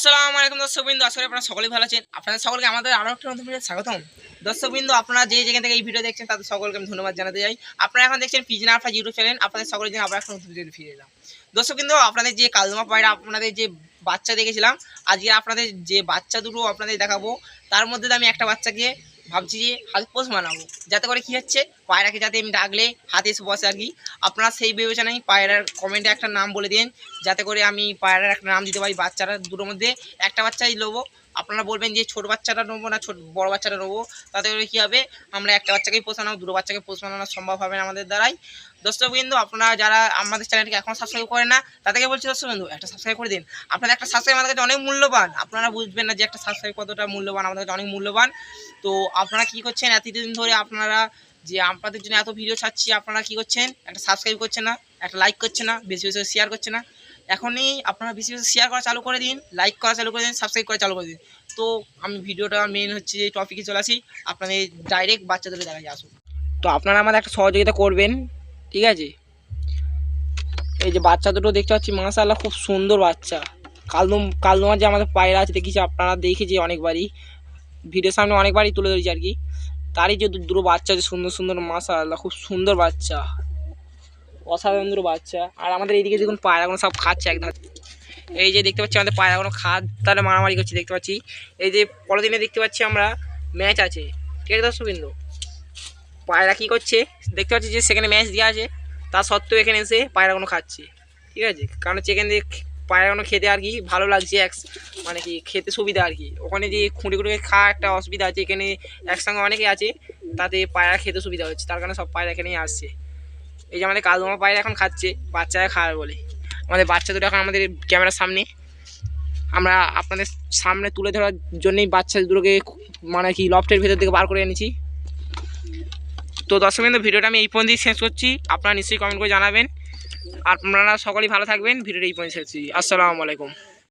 আসসালামু আলাইকুম দর্শকবৃন্দ করি আপনারা সকলেই ভালো আছেন। আপনাদের সকলকে আমাদের আরও একটা নতুন ভিডিও স্বাগতম। দর্শকবৃন্দ, আপনারা যে যেখান থেকে এই ভিডিও দেখছেন, তাদের সকলকে আমি ধন্যবাদ জানাতে চাই। আপনারা এখন দেখছেন পিজনা আফা ইউটিউব চ্যানেল, আপনাদের সকলের জন্য আবার একটা নতুন ভিডিও ফিরে এলাম। দর্শকবৃন্দ, আপনাদের যে কালদমা পায়রা, আপনাদের যে বাচ্চা দেখেছিলাম, আজকে আপনাদের যে বাচ্চা দুটো আপনাদের দেখাবো, তার মধ্যে আমি একটা বাচ্চাকে ভাবছি যে হাত পোষ বানাবো যাতে করে কি হচ্ছে পায়রাকে যাতে আমি ডাকলে হাতে এসে বসে আর কি। আপনারা সেই বিবেচনায় পায়রার কমেন্টে একটা নাম বলে দিন, যাতে করে আমি পায়রার একটা নাম দিতে পারি বাচ্চারা দুটোর মধ্যে। একটা বাচ্চাই নেব, আপনারা বলবেন যে ছোট বাচ্চাটা নেব না ছোট, বড় বাচ্চাটা নেব। তাতে করে কী হবে? আমরা একটা বাচ্চাকেই পোষানো দুটো বাচ্চাকে পোষানো সম্ভব হবে না আমাদের দ্বারাই। দর্শক বিন্দু, আপনারা যারা আমাদের চ্যানেলকে এখন সাবস্ক্রাইব করেন না, তাদেরকে বলছি দর্শক বিন্দু, একটা সাবস্ক্রাইব করে দিন। আপনাদের একটা সাবস্ক্রাইব আমাদের কাছে অনেক মূল্যবান। আপনারা বুঝবেন না যে একটা সাবস্ক্রাইব কতটা মূল্যবান, আমাদের কাছে অনেক মূল্যবান। তো আপনারা কী করছেন? এতদিন ধরে আপনারা যে আপনাদের জন্য এত ভিডিও ছাড়ছি, আপনারা কী করছেন? একটা সাবস্ক্রাইব করছে না, একটা লাইক করছে না, বেশি বেশি শেয়ার করছে না। এখনই আপনারা বেশি বেশি শেয়ার করা চালু করে দিন লাইক করা চালু করে দিন সাবস্ক্রাইব করা চালু করে দিন। তো আমি ভিডিওটা মেন হচ্ছে যে টপিকে চলে আসি। আপনাদের ডাইরেক্ট বাচ্চাদের দেখা যায় আসুন। তো আপনারা আমাদের একটা সহযোগিতা করবেন, ঠিক আছে? এই যে বাচ্চা দুটো দেখতে পাচ্ছি, মাশাআল্লাহ খুব সুন্দর বাচ্চা। কালদম কালদমার যে আমাদের পায়রা আছে, দেখেছি আপনারা, দেখেছি অনেকবারই। ভিডিওর সামনে অনেকবারই তুলে ধরেছি আর কি। তারই যে দুটো বাচ্চা আছে, সুন্দর সুন্দর মাশাআল্লাহ খুব সুন্দর বাচ্চা। অসাধারণ দুটো বাচ্চা। আর আমাদের এইদিকে দেখুন পায়রাগুলো সব খাচ্ছে এক ধার এই যে দেখতে পাচ্ছি আমাদের পায়রাগুলো খাদ তাহলে মারামারি করছে, দেখতে পাচ্ছি। এই যে পরের দিনে দেখতে পাচ্ছি আমরা ম্যাচ আছে। ঠিক আছে দর্শক বিন্দু পায়রা কী করছে? দেখতে পাচ্ছি যে সেখানে ম্যাচ দেওয়া আছে। তা সত্ত্বেও এখানে এসে পায়রাগুলো খাচ্ছে। ঠিক আছে? কারণ হচ্ছে এখানে দিয়ে পায়রাগুলো খেতে আর কি ভালো লাগছে, এক মানে কি খেতে সুবিধা আর কি। ওখানে যে খুঁড়ে খুঁড়ে খাওয়া একটা অসুবিধা আছে, এখানে একসঙ্গে অনেকে আছে, তাতে পায়রা খেতে সুবিধা হচ্ছে, তার কারণে সব পায়রা এখানেই আসছে। এই যে আমাদের কালদমা পায়রা এখন খাচ্ছে, বাচ্চারা খাওয়ার বলে। আমাদের বাচ্চা দুটো এখন আমাদের ক্যামেরার সামনে। আমরা আপনাদের সামনে তুলে ধরার জন্যই বাচ্চা দুটোকে মানে কি লফটের ভেতর থেকে বার করে এনেছি। তো দর্শক ভিডিওটা আমি এই পর্যন্তই শেষ করছি। আপনারা নিশ্চয়ই কমেন্ট করে জানাবেন। আপনারা সকলেই ভালো থাকবেন ভিডিওটি পর্যন্ত আসসালামু আলাইকুম।